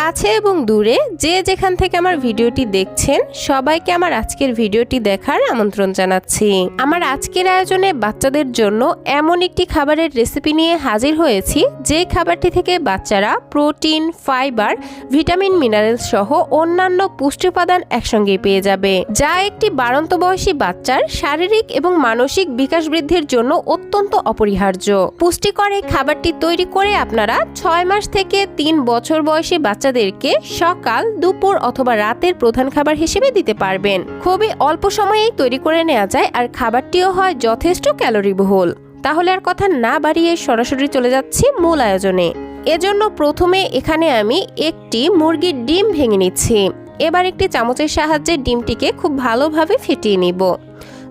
কাছে এবং দূরে যে যেখান থেকে আমার ভিডিওটি দেখছেন, সবাইকে আমার আজকের ভিডিওটি দেখার আমন্ত্রণ জানাচ্ছি। আমার আজকের আয়োজনে বাচ্চাদের জন্য এমন একটি খাবারের রেসিপি নিয়ে হাজির হয়েছি, যে খাবারটি থেকে বাচ্চারা প্রোটিন, ফাইবার, ভিটামিন মিনারেল সহ অন্যান্য পুষ্টি উপাদান একসঙ্গে পেয়ে যাবে। যা একটি বাড়ন্ত বয়সী বাচ্চার শারীরিক এবং মানসিক বিকাশ বৃদ্ধির জন্য অত্যন্ত অপরিহার্য। পুষ্টিকর এই খাবারটি তৈরি করে আপনারা ছয় মাস থেকে তিন বছর বয়সী বাচ্চাদেরকে সকাল, দুপুর অথবা রাতের প্রধান খাবার হিসেবে দিতে পারবেন। খুবই অল্প সময়েই তৈরি করে নেওয়া যায় আর খাবারটিও হয় যথেষ্ট ক্যালোরিবহুল। তাহলে আর কথা না বাড়িয়ে সরাসরি চলে যাচ্ছি মূল আয়োজনে। এজন্য প্রথমে এখানে আমি একটি মুরগির ডিম ভেঙে নিচ্ছি। এবার একটি চামচের সাহায্যে ডিমটিকে খুব ভালোভাবে ফেটিয়ে নিব।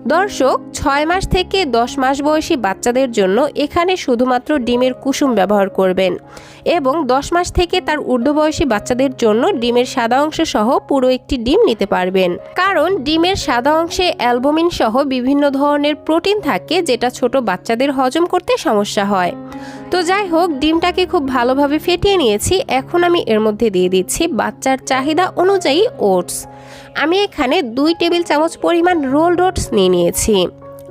দর্শক, ছয় মাস থেকে দশ মাস বয়সী বাচ্চাদের জন্য এখানে শুধুমাত্র ডিমের কুসুম ব্যবহার করবেন এবং দশ মাস থেকে তার ঊর্ধ্ববয়সী বাচ্চাদের জন্য ডিমের সাদা অংশ সহ পুরো একটি ডিম নিতে পারবেন। কারণ ডিমের সাদা অংশে অ্যালবুমিন সহ বিভিন্ন ধরনের প্রোটিন থাকে যেটা ছোট বাচ্চাদের হজম করতে সমস্যা হয়। তো যাই হোক, ডিমটাকে খুব ভালোভাবে ফেটিয়ে নিয়েছি। এখন আমি এর মধ্যে দিয়ে দিচ্ছি বাচ্চার চাহিদা অনুযায়ী ওটস। আমি এখানে দুই টেবিল চামচ পরিমাণ রোল ওটস নিয়ে নিয়েছি।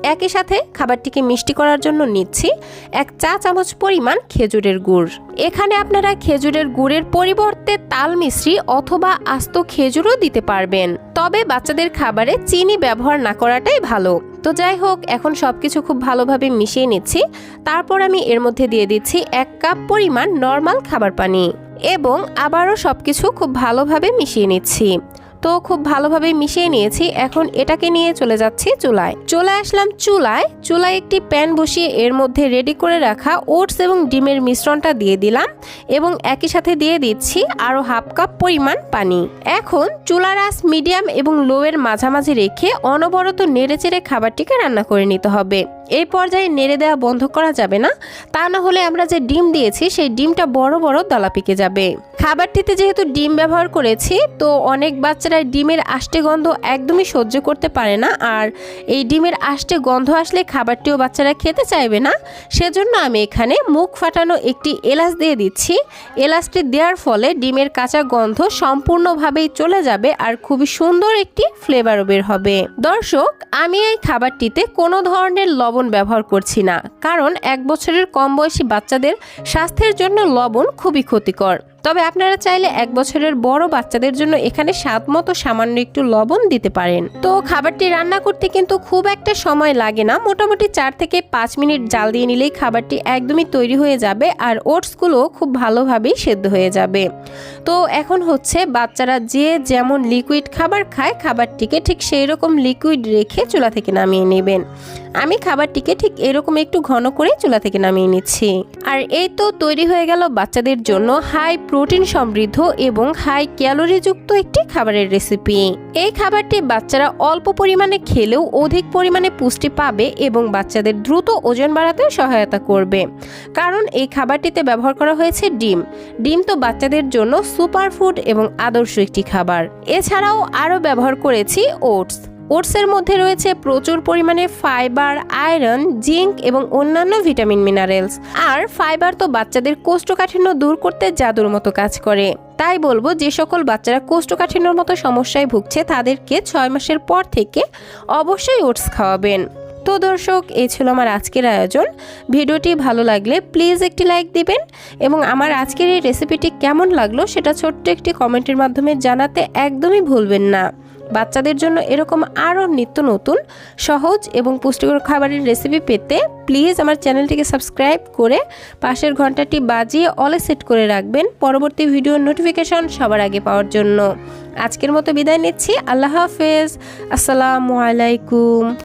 একই সাথে খাবারটিকে মিষ্টি করার জন্য নিচ্ছি এক চা চামচ পরিমাণ খেজুরের গুড়। এখানে আপনারা খেজুরের গুড়ের পরিবর্তে তাল মিশ্রি অথবা আস্ত খেজুরও দিতে পারবেন। তবে বাচ্চাদের খাবারে চিনি ব্যবহার না করাটাই ভালো। তো যাই হোক, এখন সব কিছু খুব ভালোভাবে মিশিয়ে নিচ্ছি। তারপর আমি এর মধ্যে দিয়ে দিচ্ছি এক কাপ পরিমাণ নর্মাল খাবার পানি। এবং আবারও সব কিছু খুব ভালোভাবে মিশিয়ে নিচ্ছি। তো খুব ভালোভাবে মিশিয়ে নিয়েছি। এখন এটাকে নিয়ে চলে যাচ্ছি চুলায়। চলে আসলাম চুলায়। চুলায় একটি প্যান বসিয়ে এর মধ্যে রেডি করে রাখা ওটস এবং ডিমের মিশ্রণটা দিয়ে দিলাম এবং একই সাথে দিয়ে দিচ্ছি আরও হাফ কাপ পরিমাণ পানি। এখন চুলার আঁচ মিডিয়াম এবং লোয়ের মাঝামাঝি রেখে অনবরত নেড়েচেড়ে খাবারটিকে রান্না করে নিতে হবে। এই পর্যায়ে নেড়ে দেওয়া বন্ধ করা যাবে না। তা না হলে আমরা যে ডিম দিয়েছি, সেই ডিমটা বড় বড় দলা পেকে যাবে। খাবারটিতে যেহেতু ডিম ব্যবহার করেছি, তো অনেক বাচ্চারা ডিমের আষ্টে গন্ধ একদমই সহ্য করতে পারে না। আর এই ডিমের আষ্টে গন্ধ আসলে খাবারটিও বাচ্চারা খেতে চাইবে না। সেজন্য আমি এখানে মুখ ফাটানো একটি এলাচ দিয়ে দিচ্ছি। এলাচটি দেওয়ার ফলে ডিমের কাঁচা গন্ধ সম্পূর্ণভাবেই চলে যাবে আর খুবই সুন্দর একটি ফ্লেভারও বের হবে। দর্শক, আমি এই খাবারটিতে কোনো ধরনের লবণ ব্যবহার করছি না, কারণ এক বছরের কম বয়সী বাচ্চাদের স্বাস্থ্যের জন্য লবণ খুবই ক্ষতিকর। তবে আপনারা চাইলে এক বছরের বড় বাচ্চাদের জন্য এখানে স্বাদ মতো সামান্য একটু লবণ দিতে পারেন। তো খাবারটি রান্না করতে কিন্তু খুব একটা সময় লাগে না, মোটামুটি চার থেকে পাঁচ মিনিট জাল দিয়ে নিলেই খাবারটি একদমই তৈরি হয়ে যাবে আর ওটসগুলো খুব ভালোভাবেই সেদ্ধ হয়ে যাবে। তো এখন হচ্ছে বাচ্চারা যে যেমন লিকুইড খাবার খায়, খাবারটিকে ঠিক সেই রকম লিকুইড রেখে চুলা থেকে নামিয়ে নেবেন। আমি খাবারটিকে ঠিক এরকম একটু ঘন করে চুলা থেকে নামিয়ে নিচ্ছি। আর এই তো তৈরি হয়ে গেল বাচ্চাদের জন্য হাই প্রোটিন সমৃদ্ধ এবং হাই ক্যালোরিযুক্ত একটি খাবারের রেসিপি। এই খাবারটি বাচ্চারা অল্প পরিমাণে খেলেও অধিক পরিমাণে পুষ্টি পাবে এবং বাচ্চাদের দ্রুত ওজন বাড়াতে সহায়তা করবে। কারণ এই খাবারটিতে ব্যবহার করা হয়েছে ডিম। ডিম তো বাচ্চাদের জন্য সুপার ফুড এবং আদর্শ একটি খাবার। এছাড়াও আরও ব্যবহার করেছি ওটস। ওটসের মধ্যে রয়েছে প্রচুর পরিমাণে ফাইবার, আয়রন, জিঙ্ক এবং অন্যান্য ভিটামিন মিনারেলস। আর ফাইবার তো বাচ্চাদের কোষ্ঠকাঠিন্য দূর করতে জাদুর মতো কাজ করে। তাই বলব যে সকল বাচ্চারা কোষ্ঠকাঠিন্যর মতো সমস্যায় ভুগছে, তাদেরকে ছয় মাসের পর থেকে অবশ্যই ওটস খাওয়াবেন। তো দর্শক, এই ছিল আমার আজকের আয়োজন। ভিডিওটি ভালো লাগলে প্লিজ একটি লাইক দিবেন এবং আমার আজকের এই রেসিপিটি কেমন লাগল সেটা ছোট্ট একটি কমেন্টের মাধ্যমে জানাতে একদমই ভুলবেন না। বাচ্চাদের জন্য এরকম আরও নিত্য নতুন, সহজ এবং পুষ্টিকর খাবারের রেসিপি পেতে প্লিজ আমার চ্যানেলটিকে সাবস্ক্রাইব করে পাশের ঘন্টাটি বাজিয়ে অলে সেট করে রাখবেন পরবর্তী ভিডিওর নোটিফিকেশন সবার আগে পাওয়ার জন্য। আজকের মতো বিদায় নিচ্ছি, আল্লাহ হাফেজ, আসসালামু আলাইকুম।